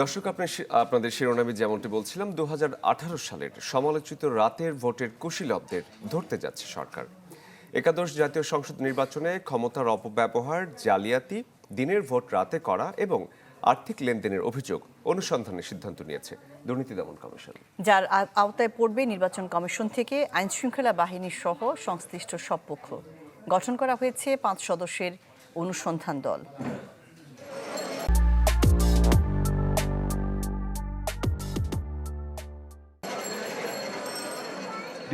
দর্শক, আপনার আপনাদের শিরোনামে যেমনটি বলছিলাম, দুহাজার আঠারো সালের সমালোচিত রাতের ভোটের কুশীলবদের ধরতে যাচ্ছে সরকার। একাদশ জাতীয় সংসদ নির্বাচনে ক্ষমতার অপব্যবহার, জালিয়াতি, দিনের ভোট রাতে করা এবং আর্থিক লেনদেনের অভিযোগ অনুসন্ধানের সিদ্ধান্ত নিয়েছে দুর্নীতি দমন কমিশন। যার আওতায় পড়বে নির্বাচন কমিশন থেকে আইনশৃঙ্খলা বাহিনী সহ সংশ্লিষ্ট সব পক্ষ। গঠন করা হয়েছে পাঁচ সদস্যের অনুসন্ধান দল।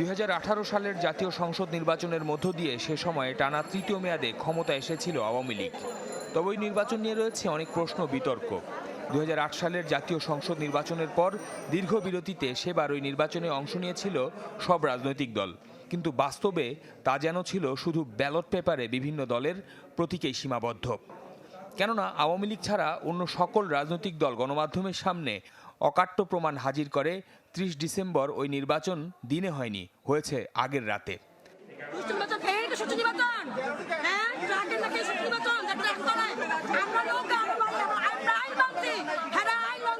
দুই হাজার আঠারো সালের জাতীয় সংসদ নির্বাচনের মধ্য দিয়ে সে সময়ে টানা তৃতীয় মেয়াদে ক্ষমতা এসেছিল আওয়ামী লীগ। তবে ওই নির্বাচন নিয়ে রয়েছে অনেক প্রশ্ন, বিতর্ক। দু হাজার আট সালের জাতীয় সংসদ নির্বাচনের পর দীর্ঘ বিরতিতে সেবার ওই নির্বাচনে অংশ নিয়েছিল সব রাজনৈতিক দল। কিন্তু বাস্তবে তা যেন ছিল শুধু ব্যালট পেপারে বিভিন্ন দলের প্রতীকেই সীমাবদ্ধ। কেননা আওয়ামী লীগ ছাড়া অন্য সকল রাজনৈতিক দল গণমাধ্যমের সামনে অকাট্য প্রমাণ হাজির করে ত্রিশ ডিসেম্বর ওই নির্বাচন দিনে হয়নি হয়েছে আগের রাতে। হ্যাঁ? হ্যাঁ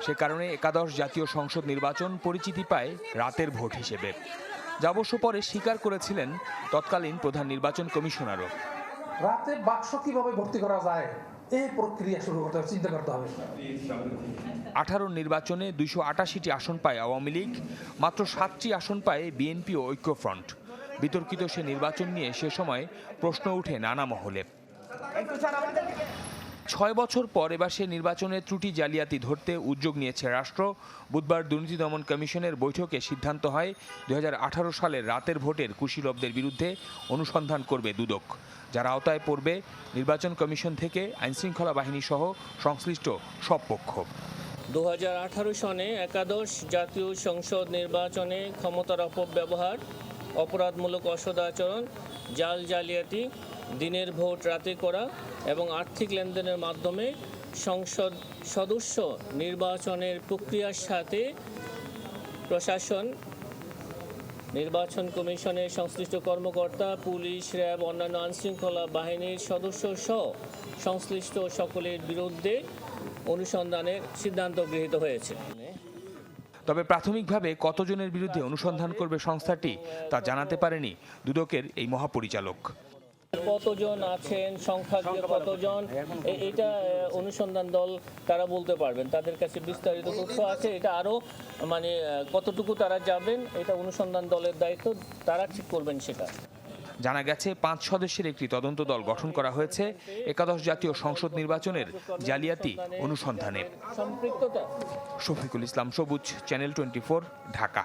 সে কারণে একাদশ জাতীয় সংসদ নির্বাচন পরিচিতি পায় রাতের ভোট হিসেবে। যা অবশ্য পরে স্বীকার করেছিলেন তৎকালীন প্রধান নির্বাচন কমিশনারও। রাতে বাক্স কীভাবে ভর্তি করা যায়? এই প্রক্রিয়া শুরু করতে হবে চিন্তা করতে হবে। আঠারো নির্বাচনে দুইশো আটাশিটি আসন পায় আওয়ামী লীগ মাত্র সাতটি আসন পায় বিএনপি ও ঐক্যফ্রন্ট। বিতর্কিত সে নির্বাচন নিয়ে সে সময় প্রশ্ন উঠে নানা মহলে। ছয় বছর পর এবার সে নির্বাচনের ত্রুটি জালিয়াতি ধরতে উদ্যোগ নিয়েছে রাষ্ট্র। বুধবার দুর্নীতি দমন কমিশনের বৈঠকে সিদ্ধান্ত হয় দু হাজার আঠারো সালের রাতের ভোটের কুশীলবদের বিরুদ্ধে অনুসন্ধান করবে দুদক। যার আওতায় পড়বে, নির্বাচন কমিশন থেকে আইনশৃঙ্খলা বাহিনী সহ সংশ্লিষ্ট সব পক্ষ। দু হাজার আঠারো সনে একাদশ জাতীয় সংসদ নির্বাচনে ক্ষমতার অপব্যবহার, অপরাধমূলক অসদাচরণ, জাল জালিয়াতি দিনের ভোট রাতে করা এবং আর্থিক লেনদেনের মাধ্যমে সংসদ সদস্য নির্বাচনের প্রক্রিয়ার সাথে প্রশাসন, নির্বাচন কমিশনের সংশ্লিষ্ট কর্মকর্তা, পুলিশ, র্যাব, অন্যান্য আইনশৃঙ্খলা বাহিনীর সদস্য সহ সংশ্লিষ্ট সকলের বিরুদ্ধে অনুসন্ধানের সিদ্ধান্ত গৃহীত হয়েছে। তবে প্রাথমিকভাবে কতজনের বিরুদ্ধে অনুসন্ধান করবে সংস্থাটি তা জানাতে পারেনি দুদকের এই মহাপরিচালক। কতজন আছেন সংখ্যা দিয়ে কতজন? এটা অনুসন্ধান দল তারা বলতে পারবেন। তাদের কাছে বিস্তারিত তথ্য আছে। এটা আরও মানে কতটুকু তারা যাবেন এটা অনুসন্ধান দলের দায়িত্ব। তারা ঠিক করবেন সেটা। জানা গেছে পাঁচ সদস্যের একটি তদন্ত দল গঠন করা হয়েছে। একাদশ জাতীয় সংসদ নির্বাচনের জালিয়াতি অনুসন্ধানে সম্পৃক্ততা। শফিকুল ইসলাম সবুজ চ্যানেল টোয়েন্টি ঢাকা।